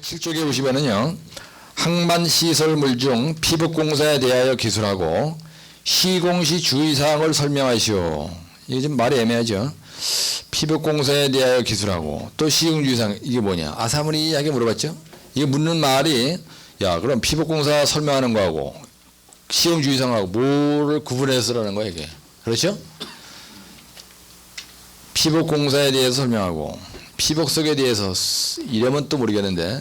107쪽에 보시면은요. 항만시설물 중 피복공사에 대하여 기술하고 시공시 주의사항을 설명하시오. 이게 좀 말이 애매하죠. 피복공사에 대하여 기술하고 또 시공주의사항 이게 뭐냐. 아사무리하게 물어봤죠. 이게 묻는 말이 야 그럼 피복공사 설명하는 거하고 시공주의사항하고 뭐를 구분해서 라는 거야 이게. 그렇죠? 피복공사에 대해서 설명하고 피복석에 대해서 이러면 또 모르겠는데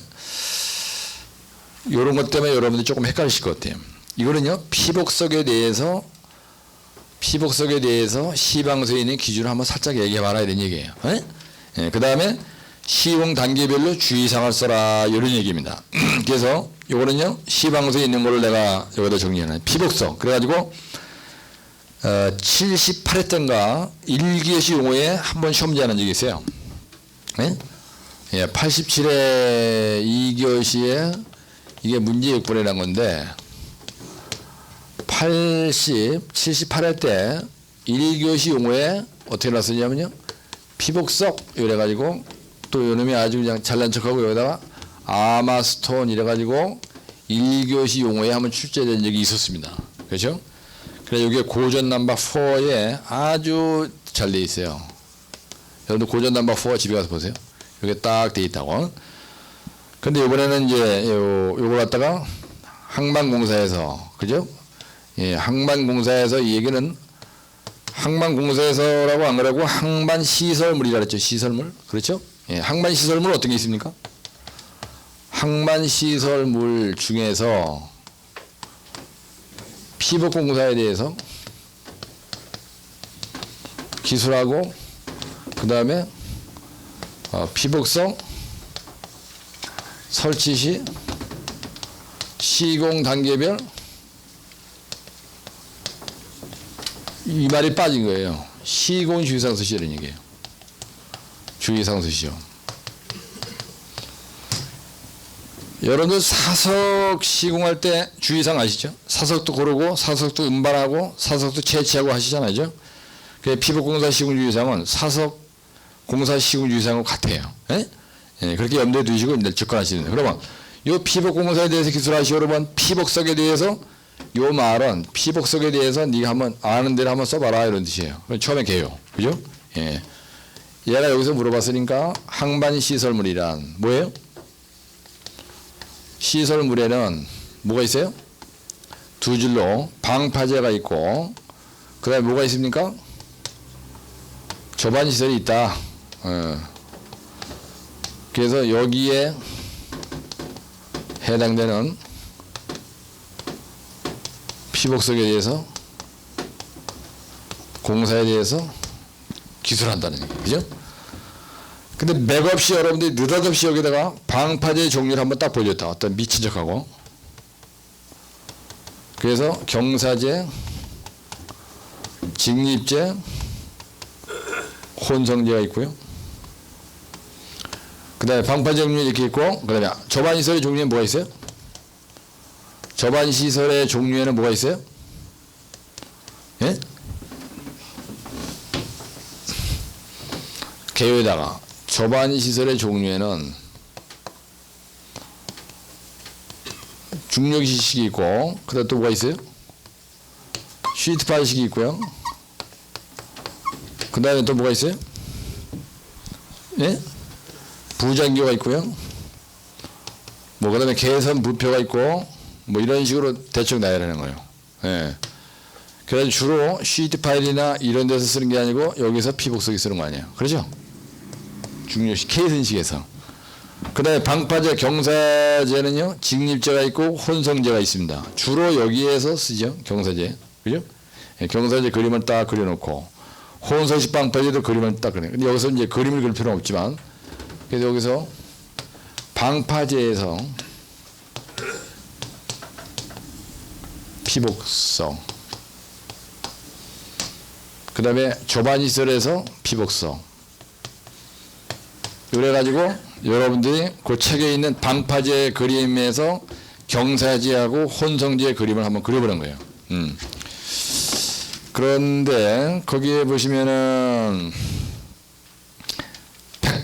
이런 것 때문에 여러분들이 조금 헷갈리실 것 같아요. 이거는요 피복석에 대해서 피복석에 대해서 시방서에 있는 기준을 한번 살짝 얘기해 봐라 이런 얘기예요. 예, 그 다음에 시공 단계별로 주의사항을 써라 이런 얘기입니다. 그래서 이거는요 시방서에 있는 거를 내가 여기다 정리해놔요. 피복석 그래가지고 어, 78회 때인가 1기시 용어에 한 번 시험 제하는 적이 있어요. 예? 예, 87회 2교시에 이게 문제역분이라는 건데 80, 78회 때 1교시 용어에 어떻게 나왔었냐면요. 피복석 이래가지고 또 요놈이 아주 그냥 잘난 척하고 여기다가 아마스톤 이래가지고 1교시 용어에 한번 출제된 적이 있었습니다. 그렇죠? 그래 이게 고전 넘버 4에 아주 잘 돼 있어요. 여러분들 고전 넘버 4 집에 가서 보세요. 이게 딱 돼 있다고. 근데 이번에는 이제 요 요걸 갖다가 항만공사에서 그죠? 예, 항만공사에서 이 얘기는 항만공사에서라고 안 그러고 항만시설물이라 그랬죠. 시설물. 그렇죠? 예, 항만시설물 어떤 게 있습니까? 항만시설물 중에서 피복공사에 대해서 기술하고 그 다음에 어, 피복성 설치 시 시공 단계별 이 말이 빠진 거예요. 시공 주의사항 쓰시라는 얘기예요. 쓰시죠. 여러분들 사석 시공할 때 주의사항 아시죠? 사석도 고르고 사석도 음반하고 사석도 채취하고 하시잖아요. 그 피복공사 시공 주의사항은 사석 공사 시공주의사항하고 같아요. 예? 예, 그렇게 염두에 두시고 이제 접근하시는 거예요. 그러면 요 피복 공사에 대해서 기술하시고 여러분 피복석에 대해서 요 말은 피복석에 대해서 네가 한번 아는 대로 한번 써봐라 이런 뜻이에요. 처음에 개요. 그죠? 예. 얘가 여기서 물어봤으니까 항반 시설물이란 뭐예요? 시설물에는 뭐가 있어요? 두 줄로 방파제가 있고 그다음에 뭐가 있습니까? 저반 시설이 있다. 어. 그래서 여기에 해당되는 피복석에 대해서 공사에 대해서 기술한다는 얘기죠. 근데 맥없이 여러분들이 느닷없이 여기다가 방파제 종류를 한번 딱 보여줬다. 어떤 미친 척하고. 그래서 경사제, 직립제, 혼성제가 있고요. 그 다음에 방파제 종류 이렇게 있고, 그 다음에 저반시설의 종류에 뭐가 있어요? 저반시설의 종류에는 뭐가 있어요? 예? 개요에다가 저반시설의 종류에는 중력시식이 있고, 그 다음 또 뭐가 있어요? 쉬트파식이 있고요. 그 다음에 또 뭐가 있어요? 예? 부장교가 있고요. 뭐 그다음에 개선 부표가 있고 뭐 이런 식으로 대충 나열하는 거예요. 예. 그래서 주로 시트 파일이나 이런 데서 쓰는 게 아니고 여기서 피복석이 쓰는 거 아니에요. 그렇죠? 중요시 케이슨식에서. 그다음에 방파제 경사제는요 직립제가 있고 혼성제가 있습니다. 주로 여기에서 쓰죠 경사제. 그죠? 예, 경사제 그림을 딱 그려놓고 혼성식 방파제도 그림을 딱 그려. 근데 여기서 이제 그림을 그릴 필요는 없지만 그래서 여기서 방파제에서 피복성 그 다음에 조반시설에서 피복성 그래가지고 여러분들이 그 책에 있는 방파제 그림에서 경사지하고 혼성지의 그림을 한번 그려보는 거예요. 음. 그런데 거기에 보시면은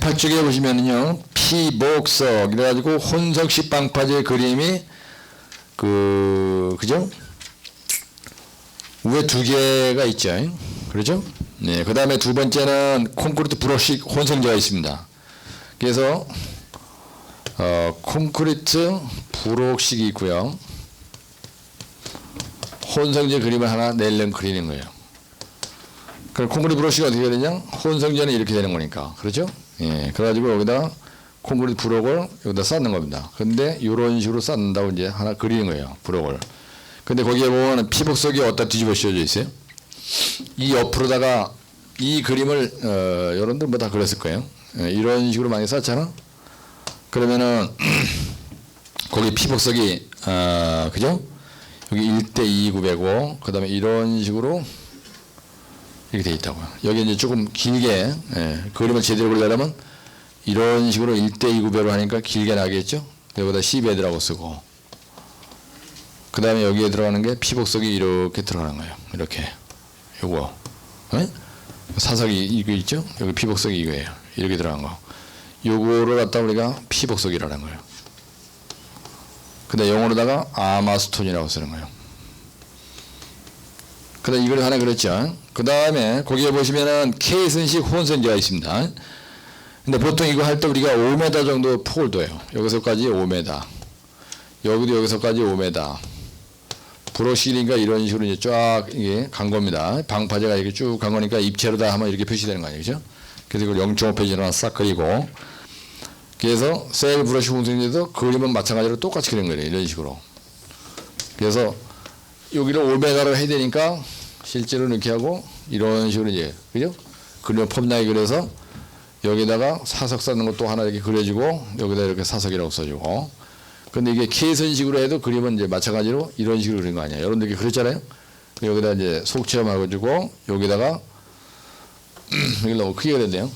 108쪽에 보시면은요 피복석 이래가지고 혼석식 방파제 그림이 그 그죠? 위에 두 개가 있죠. 그렇죠? 네. 그 다음에 두 번째는 콘크리트 브러식 혼성제가 있습니다. 그래서 어, 콘크리트 브록식이 있고요. 혼성제 그림을 하나 내려면 그리는 거예요. 그럼 콘크리트 브러쉬가 어떻게 되냐? 혼성제는 이렇게 되는 거니까. 그렇죠? 예. 그래가지고 여기다 콘크리트 브록을 여기다 쌓는 겁니다. 근데 이런 식으로 쌓는다고 이제 하나 그리는 거예요. 브록을. 근데 거기에 보면 피복석이 어디다 뒤집어 씌워져 있어요? 이 옆으로다가 이 그림을 어, 여러분들 뭐 다 그렸을 거예요. 예, 이런 식으로 많이 쌓잖아. 그러면은 거기 피복석이 어, 그죠? 여기 1대 2 900고 그다음에 이런 식으로 이렇게 돼 있다고요. 여기 이제 조금 길게 예, 그림을 제대로 그리려면 이런 식으로 1대 2 900로 하니까 길게 나겠죠. 여기다 12헤드라고 쓰고 그 다음에 여기에 들어가는 게 피복석이 이렇게 들어가는 거예요. 이렇게 요거 예? 사석이 이거 있죠? 여기 피복석이 이거예요. 이렇게 들어간 거. 요거를 갖다 우리가 피복석이라는 거예요. 근데 영어로다가 아마스톤이라고 쓰는 거예요. 그다음 이걸 하나 그랬죠. 그 다음에 거기에 보시면은 케이슨식 혼선제가 있습니다. 근데 보통 이거 할 때 우리가 5m 정도 폭을 둬요. 여기서까지 5m. 여기도 여기서까지 5m. 브로시리가 이런 식으로 이제 쫙 이게 간 겁니다. 방파제가 이렇게 쭉 간 거니까 입체로 다 하면 이렇게 표시되는 거 아니에요. 그죠? 그래서 이걸 0.5페이지로 하나 싹 그리고 그래서 셀 브러쉬 공생제도 그림은 마찬가지로 똑같이 그리는 거예요. 이런 식으로. 그래서 여기를 5m로 해야 되니까 실제로 이렇게 하고 이런 식으로 이제 그죠? 그림을 폼나게 그려서 여기다가 사석 쌓는 것도 하나 이렇게 그려주고 여기다 이렇게 사석이라고 써주고 근데 이게 케이선식으로 해도 그림은 이제 마찬가지로 이런 식으로 그린 거 아니에요. 여러분들 그렸잖아요. 여기다 이제 속체험하고 주고 여기다가 이걸 너무 크게 그렸네요.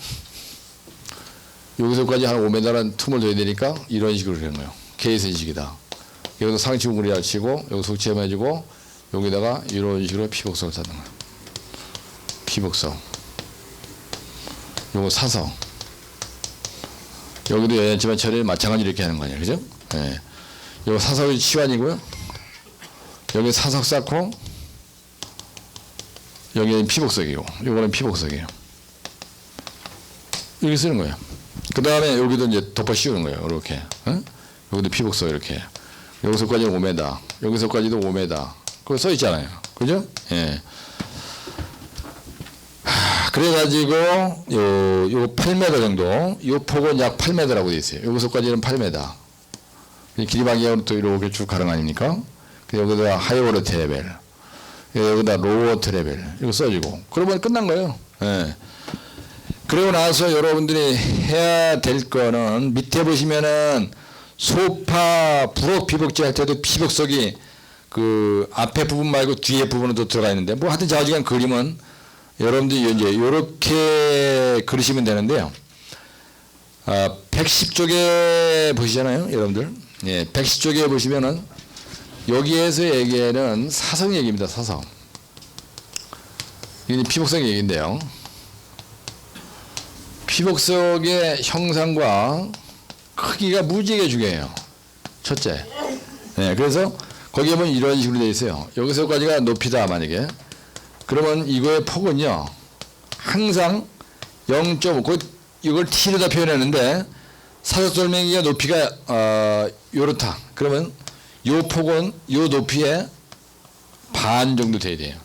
여기서까지 한 5m라는 틈을 둬야 되니까 이런 식으로 그리는 거예요. 케이선식이다. 여기서 상치고 그리야 치고 여기 속체험해주고 여기다가 이런 식으로 피복성을 쌓는 거예요. 피복성. 요거 사서 여기도 여연치만 처리를 마찬가지로 이렇게 하는 거 아니에요. 그죠? 예. 요거 사석이 치환이고요. 여기 사석 쌓고 여기는 피복석이고 요거는 피복석이에요. 이렇게 쓰는 거예요. 그 다음에 여기도 이제 덮어 씌우는 거예요. 이렇게. 어? 여기도 피복석 이렇게. 여기서까지는 5m. 여기서까지도 5m. 그거 써 있잖아요. 그죠? 예. 그래가지고 요, 요 8m 정도, 요 폭은 약 8m라고 돼 있어요. 여기서까지는 8m. 길이 방향으로 또 이렇게 쭉 가는 거 아닙니까? 그래서 여기다 하이워터 레벨, 여기다 로워터 레벨 이거 써주고 그러면 끝난 거예요. 예. 그리고 나서 여러분들이 해야 될 거는 밑에 보시면은 소파 부록 비복제 할 때도 비복석이 그 앞에 부분 말고 뒤에 부분도 들어가 있는데 뭐 하여튼 좌우지간 그림은 여러분들이 이제 이렇게 그리시면 되는데요. 아, 110쪽에 보시잖아요, 여러분들. 예, 110쪽에 보시면은 여기에서 얘기하는 사성 얘기입니다, 사성. 이게 피복성 얘기인데요. 피복석의 형상과 크기가 무지하게 중요해요. 첫째. 예, 그래서 거기에 보면 이런 식으로 되어 있어요. 여기서까지가 높이다, 만약에. 그러면 이거의 폭은요 항상 0.5 이걸 t로 다 표현했는데 사석설명기가 높이가 어, 요렇다 그러면 요 폭은 요 높이의 반 정도 돼야 돼요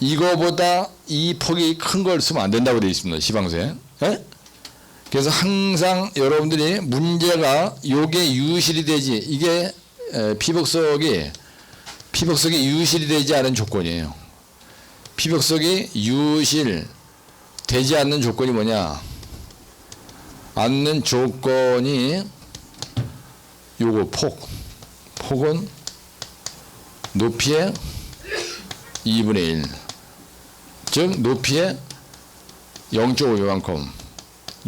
이거보다 이 폭이 큰 걸 쓰면 안 된다고 되어 있습니다 시방서에 예? 그래서 항상 여러분들이 문제가 요게 유실이 되지 이게 에, 피복석이 피복석이 유실이 되지 않은 조건이에요 피복석이 유실 되지 않는 조건이 뭐냐? 않는 조건이 요거 폭. 폭은 높이의 2분의 1. 즉 높이의 0.5요만큼.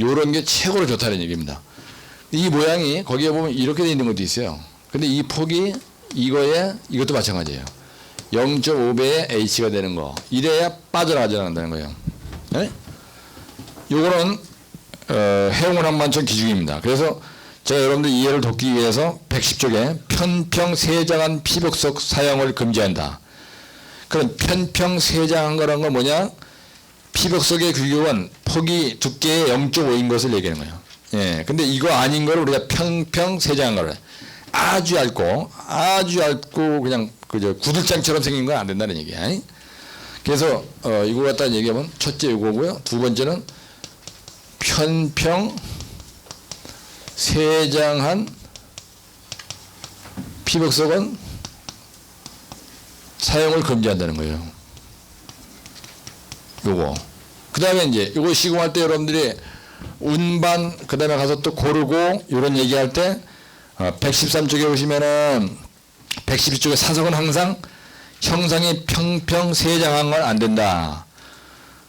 요런 게 최고로 좋다는 얘기입니다. 이 모양이 거기에 보면 이렇게 돼 있는 것도 있어요. 근데 이 폭이 이거에 이것도 마찬가지예요. 0.5배의 H가 되는 거. 이래야 빠져나가지 않는다는 거예요. 네? 요거는 어, 해운 항만청 기준입니다. 그래서 제가 여러분들 이해를 돕기 위해서 110쪽에 편평 세장한 피복석 사용을 금지한다. 그럼 편평 세장한 거란 건 뭐냐? 피복석의 규격은 폭이 두께의 0.5인 것을 얘기하는 거예요. 예. 근데 이거 아닌 걸 우리가 평평 세장한 거를 아주 얇고 아주 얇고 그냥 그저 구들장처럼 생긴 건 안 된다는 얘기야. 그래서 어, 이거 갖다 얘기하면 첫째 이거고요. 두 번째는 편평 세장한 피복석은 사용을 금지한다는 거예요. 요거. 그 다음에 이제 요거 시공할 때 여러분들이 운반 그 다음에 가서 또 고르고 이런 얘기할 때 어, 113쪽에 보시면은 112쪽에 사석은 항상 형상이 평평 세장한 건 안 된다.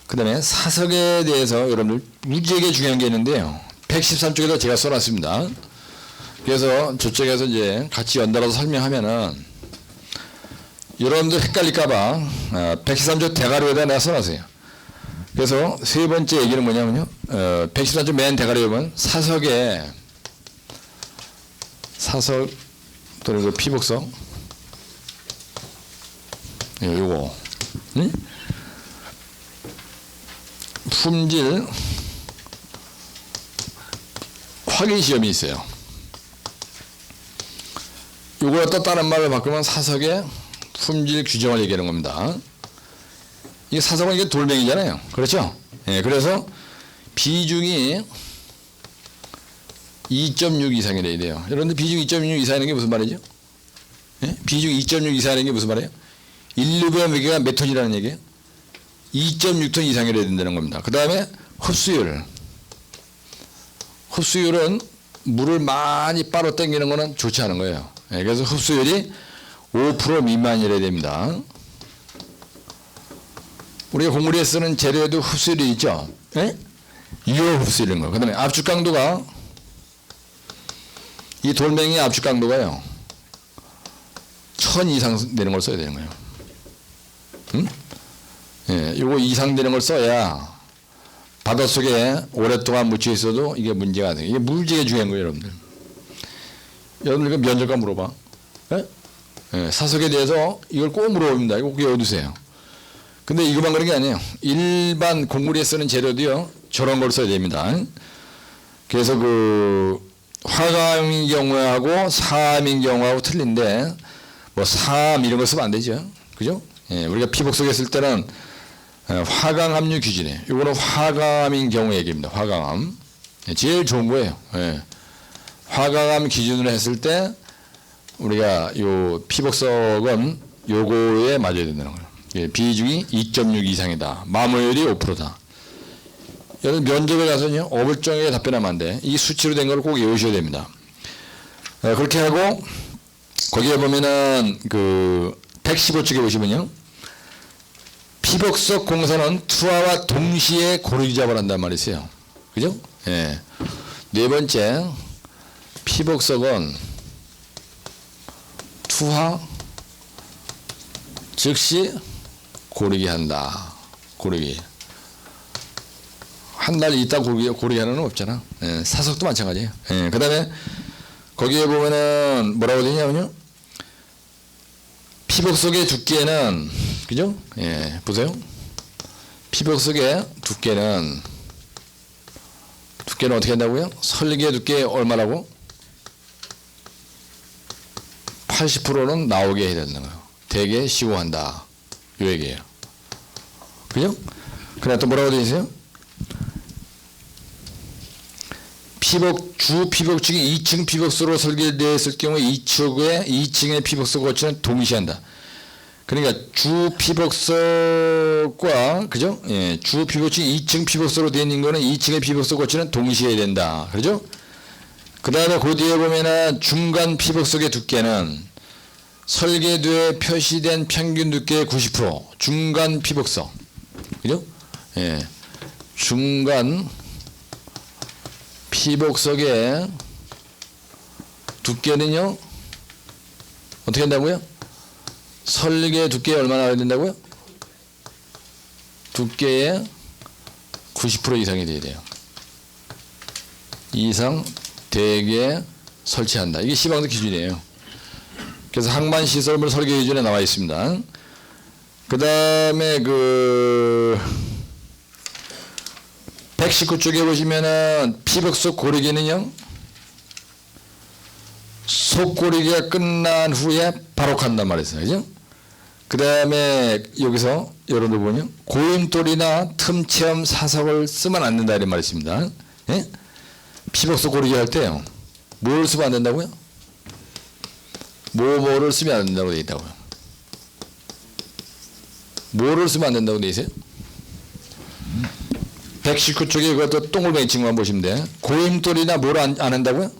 그 다음에 사석에 대해서 여러분들 무지하게 중요한 게 있는데요. 113쪽에도 제가 써놨습니다. 그래서 저쪽에서 이제 같이 연달아서 설명하면은 여러분들 헷갈릴까봐 113쪽 대가리에다 내가 써놨어요. 그래서 세 번째 얘기는 뭐냐면요. 어, 113쪽 맨 대가리에 보면 사석에 사석 또는 그 피복석 예, 요거 응? 품질 확인 시험이 있어요. 요걸 또 다른 말로 바꾸면 사석의 품질 규정을 얘기하는 겁니다. 이게 사석은 이게 돌멩이잖아요. 그렇죠? 예, 그래서 비중이 2.6 이상이 돼야 돼요. 여러분들 비중 2.6 이상이라는 게 무슨 말이죠? 예? 비중 2.6 이상이라는 게 무슨 말이에요? 1류의 무게가 몇 톤이라는 얘기예요? 2.6톤 이상이라야 된다는 겁니다. 그 다음에 흡수율. 흡수율은 물을 많이 빨아 당기는 거는 좋지 않은 거예요. 예, 그래서 흡수율이 5% 미만이라야 됩니다. 우리가 공물에 쓰는 재료에도 흡수율이 있죠. 예? 유효 흡수율인 거. 그 다음에 압축 강도가 이 돌멩이 압축 강도가요. 천 이상 되는 걸 써야 되는 거예요. 응? 예, 요거 이상 되는 걸 써야 바닷속에 오랫동안 묻혀 있어도 이게 문제가 돼요. 이게 물질이 중요한 거예요, 여러분들. 여러분들 그 면접과 물어봐. 예? 예, 사석에 대해서 이걸 꼭 물어봅니다. 이거 꼭 외워두세요. 근데 이것만 그런 게 아니에요. 일반 공물에 쓰는 재료도요, 저런 걸 써야 됩니다. 그래서 그, 화감인 경우하고 사암인 경우하고 틀린데, 뭐, 사암 이런 거 쓰면 안 되죠. 그죠? 예, 우리가 피복 속에 쓸 때는 예, 화강 함유 기준이에요. 이거는 화감인 경우 얘기입니다. 화강암. 예, 제일 좋은 거예요. 예. 화강암 기준으로 했을 때 우리가 요 피복석은 요거에 맞아야 된다는 거예요. 예, 비중이 2.6 이상이다. 마모율이 5%다. 여러분 면접에 가서요 어불정하게 답변하면 안 돼. 이 수치로 된 걸 꼭 외우셔야 됩니다. 예, 그렇게 하고 거기에 보면은 그 115쪽에 보시면요. 피복석 공사는 투하와 동시에 고르기 잡을 한단 말이 있어요. 그죠? 예. 네 번째, 피복석은 투하 즉시 고르기 한다. 고르기. 한 달 있다 고르기, 고르기 하는 건 없잖아. 예, 사석도 마찬가지예요. 예, 그 다음에 거기에 보면은 뭐라고 되냐면요. 피복석의 두께는 그죠? 예, 보세요. 피복석의 두께는 두께는 어떻게 한다고요? 설계 두께 얼마라고? 80%는 나오게 해야 된다는 거예요. 되게 시공한다. 요 얘기예요. 그죠? 그래 또 뭐라고 되어 있어요? 피복 주 피복층이 2층 피복수로 설계되었을 경우에 2층에 2층의 피복수 거치는 동시한다. 그러니까 주 피복석과 그죠? 예, 주 피복층이 2층 피복수로 되어 있는 거는 2층의 피복수 거치는 동시에 된다. 그죠? 그 다음에 그 뒤에 보면은 중간 피복석의 두께는 설계도에 표시된 평균 두께의 90% 중간 피복석. 그죠? 예. 중간 피복석의 두께는요, 어떻게 한다고요? 설계 두께 얼마나 해야 된다고요? 두께의 90% 이상이 돼야 돼요. 이상 대게 설치한다. 이게 시방서 기준이에요. 그래서 항만 시설물 설계 기준에 나와 있습니다. 그 다음에 그 119쪽에 보시면은 피복속 고르기는요. 속고르기가 끝난 후에 바로 간단 말이었어요. 그죠? 그 다음에 여기서 여러분들 보면 고임돌이나 틈체험 사석을 쓰면 안 된다 이런 말이 있습니다. 예? 피복속 고르기 할 때요. 뭘 쓰면 안 된다고요? 뭐뭐를 쓰면 안 된다고 돼 있다고요. 뭐를 쓰면 안 된다고 돼 있어요? 119쪽에 그것도 동글뱅이 친구만 보시면 돼. 고임돌이나 뭘안 안 한다고요?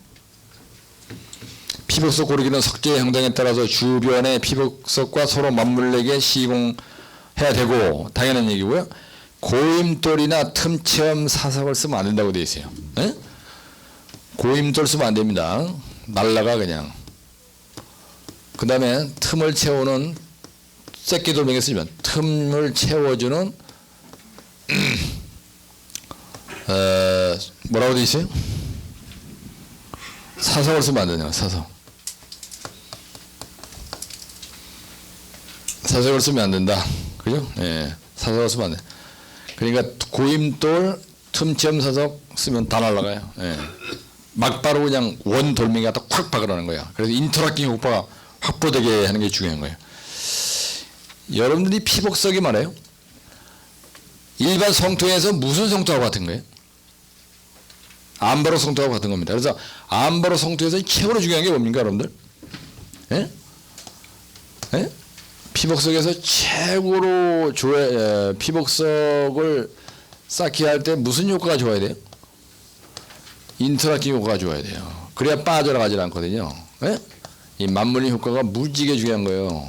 피복석 고르기는 석재의 형상에 따라서 주변의 피복석과 서로 맞물리게 시공해야 되고 당연한 얘기고요. 고임돌이나 틈체험 사석을 쓰면 안 된다고 돼 있어요. 예? 고임돌 쓰면 안 됩니다. 날라가 그냥. 그 다음에 틈을 채우는 새끼 돌멩이 쓰면 틈을 채워주는 어, 뭐라고 돼 있어요? 사석을 쓰면 안 되냐 사석. 사석을 쓰면 안 된다. 그죠? 예. 사석을 쓰면 안 돼. 그러니까 고임돌 틈점 사석 쓰면 다 날라가요. 예. 막바로 그냥 원 돌멩이 갖다 콱 박으라는 거야. 그래서 인터락팅 효과가 확보되게 하는 게 중요한 거예요. 여러분들이 피복석이 말해요. 일반 성토에서 무슨 성토하고 같은 거예요? 암바로 성토하고 같은 겁니다. 그래서 암바로 성토에서 최고로 중요한 게 뭡니까, 여러분들? 예? 예? 피복석에서 최고로 에, 피복석을 쌓기 할 때 무슨 효과가 좋아야 돼요? 인터락팅 효과가 좋아야 돼요. 그래야 빠져나가질 않거든요. 예? 이 맞물림 효과가 무지개 중요한 거예요.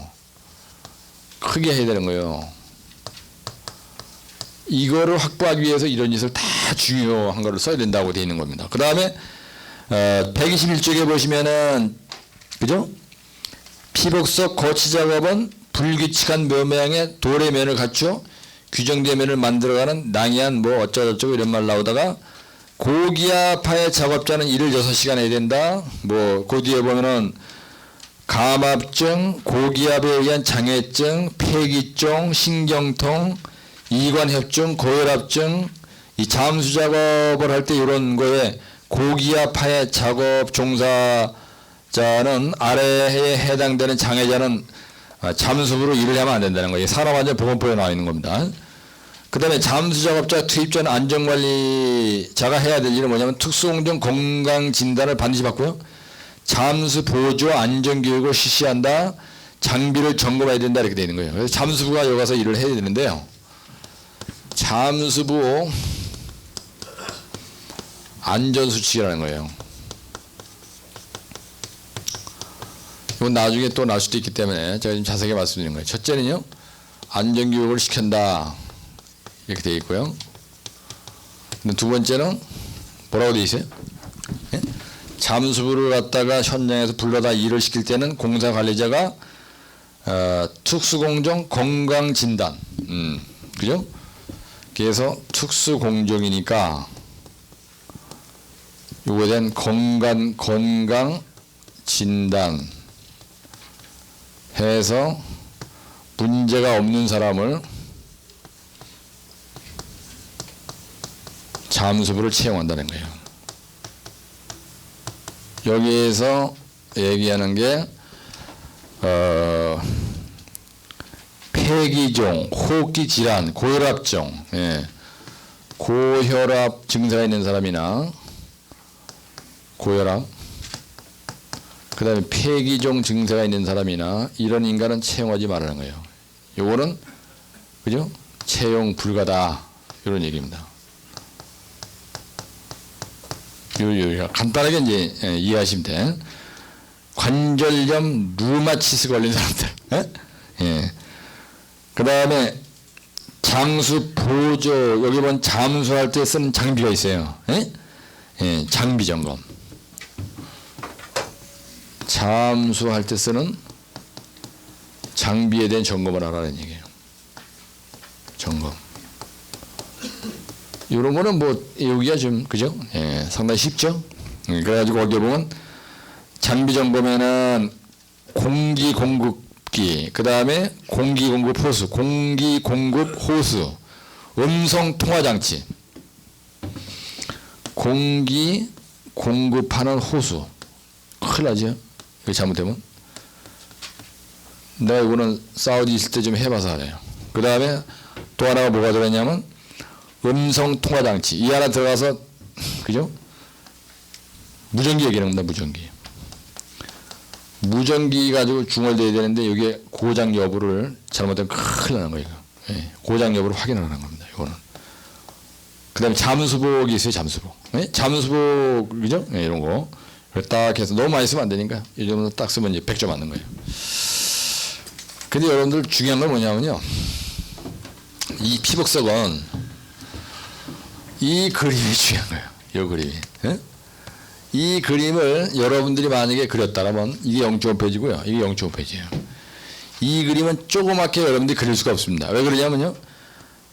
크게 해야 되는 거예요. 이거를 확보하기 위해서 이런 짓을 다 중요한 거를 써야 된다고 되어 있는 겁니다. 그 다음에 어, 121쪽에 보시면은 그죠? 피복석 거치 작업은 불규칙한 묘모양의 돌의 면을 갖추어 규정된 면을 만들어가는 낭이한 뭐 어쩌고저쩌고 이런 말 나오다가 고기압파의 작업자는 일을 6시간 해야 된다. 뭐그 뒤에 보면은 감압증, 고기압에 의한 장애증, 폐기종, 신경통, 이관협증, 고혈압증, 이 잠수 작업을 할 때 이런 거에 고기압파의 작업 종사자는 아래에 해당되는 장애자는 아, 잠수부로 일을 하면 안 된다는 거예요. 산업안전 보건법에 나와 있는 겁니다. 그 다음에 잠수 작업자 투입 전 안전관리자가 해야 될 일은 뭐냐면 특수공정 건강진단을 반드시 받고요. 잠수 보조 안전교육을 실시한다. 장비를 점검해야 된다. 이렇게 되어 있는 거예요. 그래서 잠수부가 여기 가서 일을 해야 되는데요. 잠수부 안전수칙이라는 거예요. 이건 나중에 또날 수도 있기 때문에 제가 좀 자세하게 말씀드리는 거예요. 첫째는요, 안전교육을 시킨다. 이렇게 되어 있고요. 두 번째는 뭐라고 되어 있어요? 예? 잠수부를 갖다가 현장에서 불러다 일을 시킬 때는 공사 관리자가 어, 특수공정 건강진단, 음, 그죠? 그래서 특수공정이니까 요거에 대한 건강 건강 진단 해서 문제가 없는 사람을 잠수부를 채용한다는 거예요. 여기에서 얘기하는 게 어, 폐기종, 호흡기 질환, 고혈압종, 예. 고혈압 증세가 있는 사람이나 고혈압, 그 다음에 폐기종 증세가 있는 사람이나 이런 인간은 채용하지 말라는 거예요. 요거는 그죠? 채용 불가다 이런 얘기입니다. 간단하게 이제 예, 이해하시면 돼. 관절염, 루마티스 걸린 사람들. 예? 예. 그 다음에 장수 보조 여기 보면 잠수할 때 쓰는 장비가 있어요. 예? 예, 장비 점검. 잠수할 때 쓰는 장비에 대한 점검을 하라는 얘기예요. 점검. 이런 거는 뭐 여기가 좀 그죠? 예, 상당히 쉽죠. 예, 그래가지고 거기 보면 장비 정보면은 공기 공급 기, 그 다음에 공기 공급 호수, 공기 공급 호수, 음성 통화 장치, 공기 공급하는 호수. 큰일 나죠? 이거 잘못되면. 내가 이거는 사우디 있을 때 좀 해봐서 알아요. 그 다음에 또 하나가 뭐가 들어있냐면 음성 통화 장치. 이 하나 들어가서 그죠? 무전기 얘기하는 겁니다. 무전기. 무전기 가지고 중얼대야 되는데 이게 고장 여부를 잘못하면 큰일 나는 거예요. 예, 고장 여부를 확인하는 겁니다. 이거는. 그 다음에 잠수복이 있어요. 잠수복. 예? 잠수복 그죠? 예, 이런 거. 딱 해서 너무 많이 쓰면 안 되니까 이 정도 딱 쓰면 이제 100점 맞는 거예요. 근데 여러분들 중요한 건 뭐냐면요. 이 피복석은 이 그림이 중요한 거예요. 이 그림이. 예? 이 그림을 여러분들이 만약에 그렸다면 이게 0.5페이지고요. 이게 0.5페이지예요. 이 그림은 조그맣게 여러분들이 그릴 수가 없습니다. 왜 그러냐면요.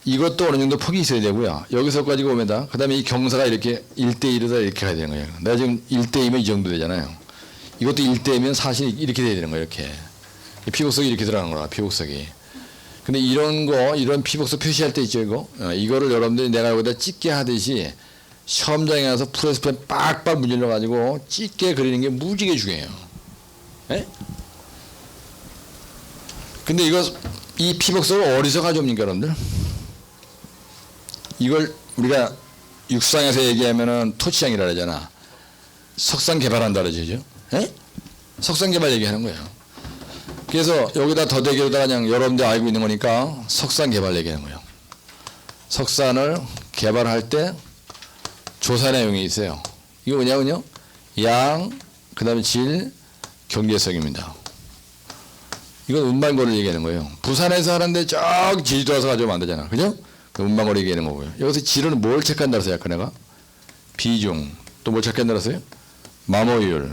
이것도 어느 정도 폭이 있어야 되고요. 여기서까지 오면다. 그 다음에 이 경사가 이렇게 1대1이다 이렇게 가야 되는 거예요. 내가 지금 1대2면 이 정도 되잖아요. 이것도 1대2면 사실 이렇게 돼야 되는 거예요. 이렇게. 이 피복석이 이렇게 들어가는 거라, 피복석이. 근데 이런 거, 이런 피복석 표시할 때 있죠, 이거? 어, 이거를 여러분들이 내가 여기다 찍게 하듯이 시험장에 가서 프레스펜 빡빡 문질러 가지고 찍게 그리는 게 무지개 중요해요. 예? 근데 이거 이 피복석을 어디서 가져옵니까, 여러분들? 이걸 우리가 육상에서 얘기하면은 토치장이라 그러잖아. 석상 개발한다 그러죠. 예? 석상 개발 얘기하는 거예요. 그래서 여기다 더대기로다가 그냥 여러분들 알고 있는 거니까 석산 개발 얘기하는 거예요. 석산을 개발할 때 조사 내용이 있어요. 이거 뭐냐면요. 양, 그 다음에 질, 경제성입니다. 이건 운반거를 얘기하는 거예요. 부산에서 하는데 저 제주도 와서 가져오면 안 되잖아. 그죠? 그 운반거를 얘기하는 거고요. 여기서 질은 뭘 체크한다 그랬어요, 아까 내가? 비중. 또 뭘 체크한다 그랬어요? 마모율.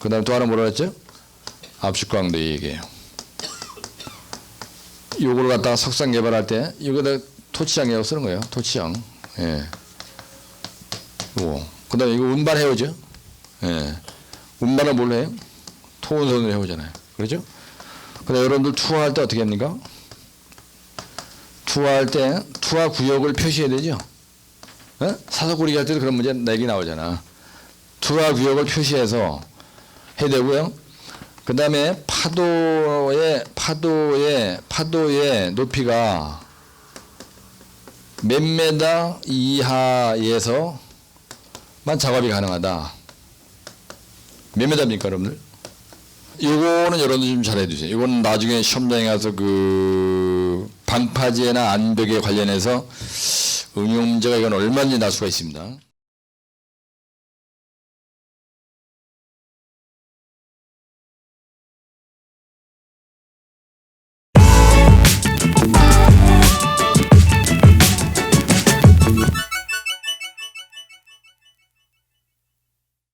그 다음에 또 하나 뭐라 그랬죠? 압축광도 얘기해요. 요거를 갖다가 석상 개발할 때 이거다 토치장이라고 쓰는 거예요. 토치장. 예. 요거. 그 다음에 이거 운반 해오죠. 예. 운반을 뭘 해요? 토운선을 해오잖아요. 그렇죠? 근데 여러분들 투하할 때 어떻게 합니까? 투하할 때 투하 구역을 표시해야 되죠. 예? 사석구리기 할 때도 그런 문제 내기 나오잖아. 투하 구역을 표시해서 해야 되고요. 그 다음에 파도의 파도의 파도의 높이가 몇 메다 이하에서 만 작업이 가능하다. 몇 메다입니까, 여러분들? 요거는 여러분들 좀 잘해 주세요. 이거는 나중에 시험장에 가서 그 방파제나 안벽에 관련해서 응용 문제가 이건 얼마든지 날 수가 있습니다.